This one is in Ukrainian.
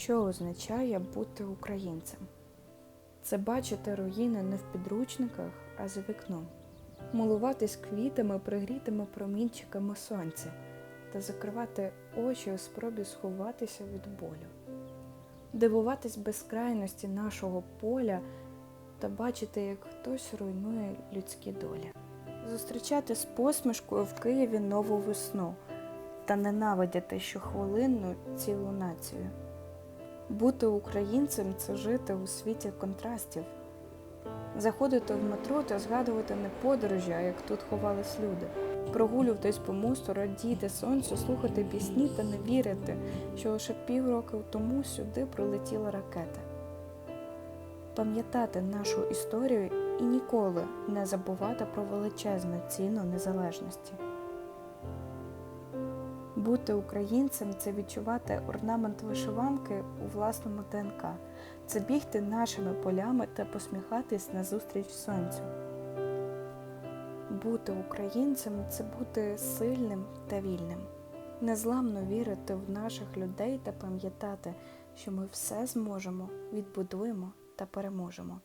Що означає бути українцем? Це бачити руїни не в підручниках, а за вікном, милуватись квітами, пригрітими промінчиками сонця та закривати очі у спробі сховатися від болю, дивуватись безкрайності нашого поля та бачити, як хтось руйнує людські долі, зустрічати з посмішкою в Києві нову весну та ненавидіти щохвилинну цілу націю. Бути українцем це жити у світі контрастів, заходити в метро та згадувати не подорожі, а як тут ховались люди, прогулюватись по мосту, радіти сонцю, слухати пісні та не вірити, що лише півроку тому сюди прилетіла ракета. Пам'ятати нашу історію і ніколи не забувати про величезну ціну незалежності. Бути українцем це відчувати орнамент вишиванки у власному ДНК, це бігти нашими полями та посміхатись назустріч сонцю. Бути українцем це бути сильним та вільним, незламно вірити в наших людей та пам'ятати, що ми все зможемо, відбудуємо та переможемо.